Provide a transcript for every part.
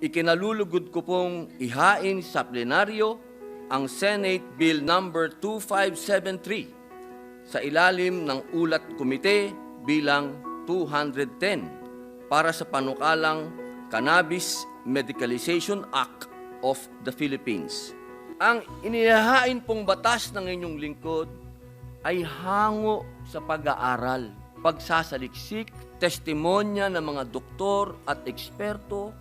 ikinalulugod ko pong ihain sa plenaryo ang Senate Bill Number 2573 sa ilalim ng ulat komite bilang 210 para sa panukalang Cannabis Medicalization Act of the Philippines. Ang inihahain pong batas ng inyong lingkod ay hango sa pag-aaral, pagsasaliksik, testimonya ng mga doktor at eksperto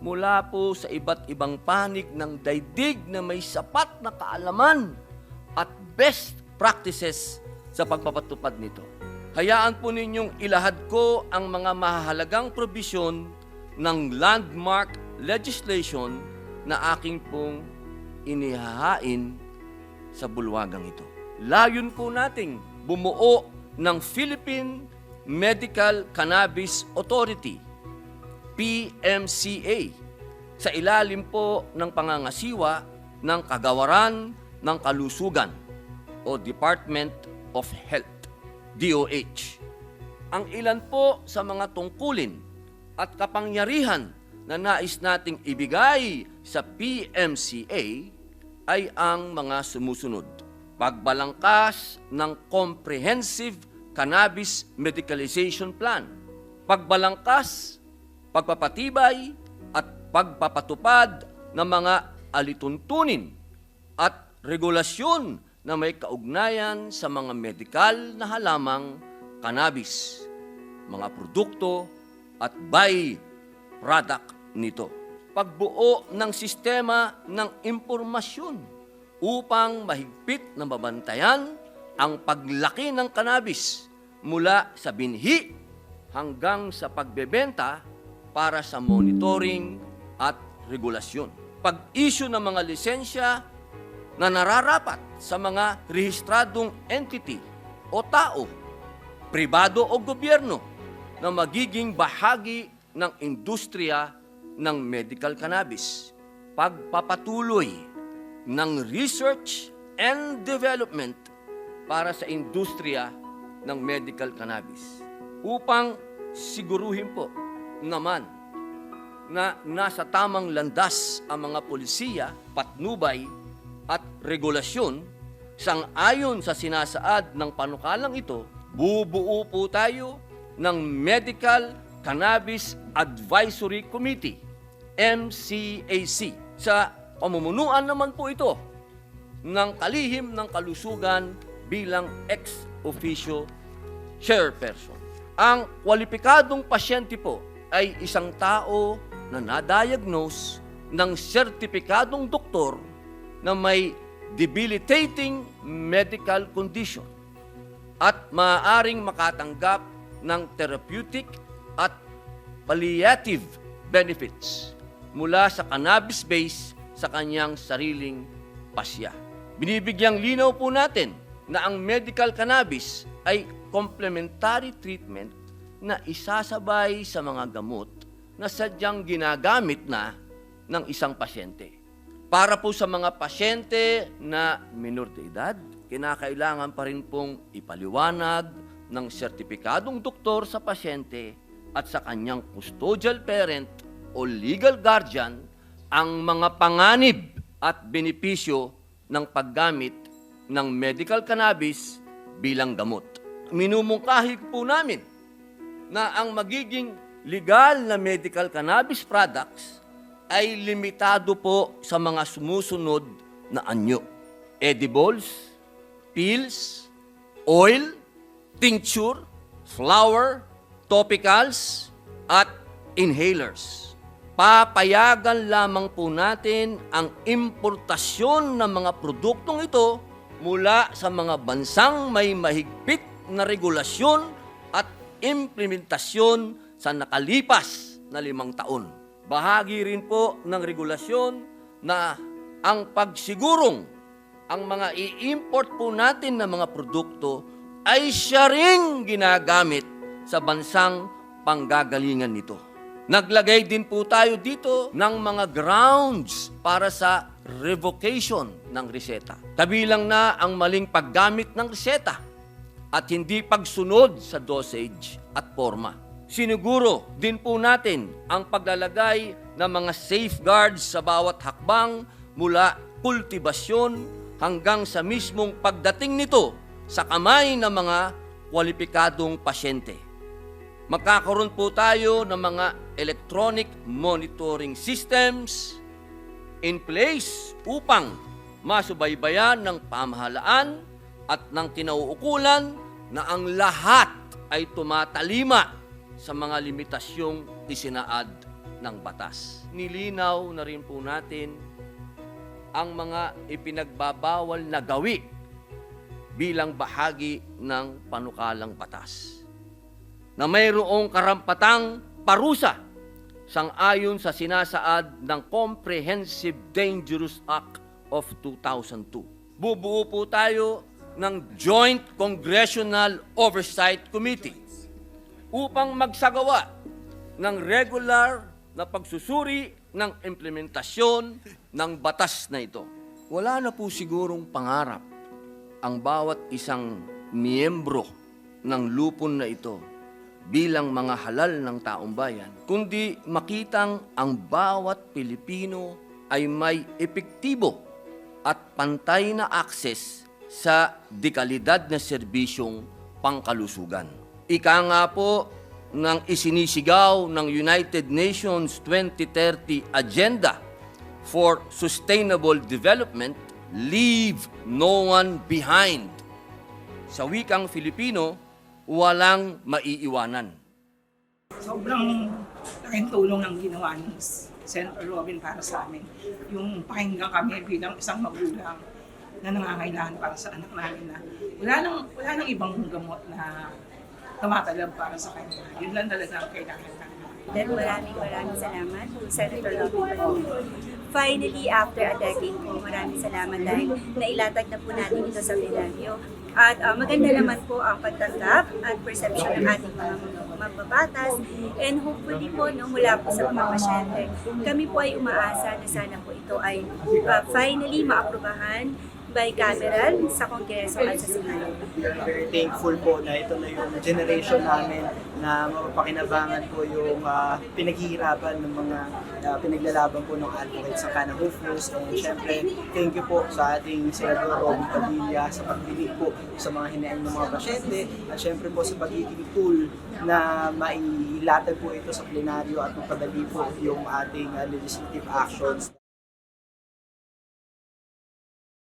mula po sa iba't ibang panig ng daigdig na may sapat na kaalaman at best practices sa pagpapatupad nito. Hayaan po ninyong ilahad ko ang mga mahalagang probisyon ng landmark legislation na aking pong inihahain sa bulwagang ito. Layon po nating bumuo ng Philippine Medical Cannabis Authority, PMCA, sa ilalim po ng pangangasiwa ng Kagawaran ng Kalusugan o Department of Health, DOH. Ang ilan po sa mga tungkulin at kapangyarihan na nais nating ibigay sa PMCA ay ang mga sumusunod. Pagbalangkas ng Comprehensive Cannabis Medicalization Plan. Pagbalangkas, pagpapatibay, at pagpapatupad ng mga alituntunin at regulasyon na may kaugnayan sa mga medikal na halamang cannabis, mga produkto at by-product nito. Pagbuo ng sistema ng impormasyon upang mahigpit na mabantayan ang paglaki ng cannabis mula sa binhi hanggang sa pagbebenta para sa monitoring at regulasyon. Pag-issue ng mga lisensya na nararapat sa mga rehistradong entity o tao, pribado o gobyerno na magiging bahagi ng industriya ng medical cannabis. Pagpapatuloy ng research and development para sa industriya ng medical cannabis upang siguruhin po naman na nasa tamang landas ang mga polisiya, patnubay at regulasyon sang-ayon sa sinasaad ng panukalang ito, bubuo po tayo ng Medical Cannabis Advisory Committee, MCAC. Sa pamumunuan naman po ito ng kalihim ng kalusugan bilang ex-officio chairperson. Ang kwalipikadong pasyente po ay isang tao na na-diagnose ng sertipikadong doktor na may debilitating medical condition at maaaring makatanggap ng therapeutic at palliative benefits mula sa cannabis base sa kanyang sariling pasya. Binibigyang linaw po natin na ang medical cannabis ay complementary treatment na isasabay sa mga gamot na sadyang ginagamit na ng isang pasyente. Para po sa mga pasyente na minor de edad, kinakailangan pa rin pong ipaliwanag ng sertipikadong doktor sa pasyente at sa kanyang custodial parent o legal guardian ang mga panganib at benepisyo ng paggamit ng medical cannabis bilang gamot. Minumungkahi po namin na ang magiging legal na medical cannabis products ay limitado po sa mga sumusunod na anyo. Edibles, pills, oil, tincture, flower, topicals, at inhalers. Papayagan lamang po natin ang importasyon ng mga produktong ito mula sa mga bansang may mahigpit na regulasyon at implementasyon sa nakalipas na limang taon. Bahagi rin po ng regulasyon na ang pagsigurong ang mga i-import po natin na mga produkto ay siya ring ginagamit sa bansang panggagalingan nito. Naglagay din po tayo dito ng mga grounds para sa revocation ng reseta. Kabilang na ang maling paggamit ng reseta at hindi pagsunod sa dosage at forma. Siniguro din po natin ang paglalagay ng mga safeguards sa bawat hakbang mula kultibasyon hanggang sa mismong pagdating nito sa kamay ng mga kwalipikadong pasyente. Magkakaroon po tayo ng mga electronic monitoring systems in place upang masubaybayan ng pamahalaan at ng kinauukulan na ang lahat ay tumatalima sa mga limitasyong isinaad ng batas. Nilinaw na rin po natin ang mga ipinagbabawal na gawi bilang bahagi ng panukalang batas na mayroong karampatang parusa sangayon sa sinasaad ng Comprehensive Dangerous Act of 2002. Bubuo po tayo ng Joint Congressional Oversight Committee upang magsagawa ng regular na pagsusuri ng implementasyon ng batas na ito. Wala na po sigurong pangarap ang bawat isang miyembro ng lupon na ito bilang mga halal ng taong bayan, kundi makitang ang bawat Pilipino ay may epektibo at pantay na akses sa dekalidad na serbisyong pangkalusugan. Ika nga po ng isinisigaw ng United Nations 2030 Agenda for Sustainable Development, Leave No One Behind. Sa wikang Filipino, walang maiiwanan. sobrang laking tulong ng ginawa ni Senator Robin para sa amin. Yung pakinggan kami bilang isang magulang na nangangailangan para sa anak namin na wala nang, wala nang ibang gamot na tumatalab para sa kanya. Yun lang talaga ang kailangan namin. Then maraming maraming salamat Senator Robin Padilla. Finally, after a decade po, maraming salamat dahil nailatag na po natin ito sa plenaryo. At ah, maganda naman po ang pagtanggap at perception ng ating mga mababatas and hopefully po no, mula po sa mga pasyente. Kami po ay umaasa na sana po ito ay ah, finally maaprubahan by cameral sa Kongreso at sa Senado. very thankful po na ito na yung generation namin na mapapakinabangan po yung ah, pinaghihirapan ng mga ah, pinaglalaban po ng advocates sa Kana News. And syempre, thank you po sa ating Senador Robin Padilla sa pagdinig po sa mga hinaing ng mga pasyente at syempre po sa pagiging tool na mailatag po ito sa plenaryo at mapadali po yung ating ah, legislative actions.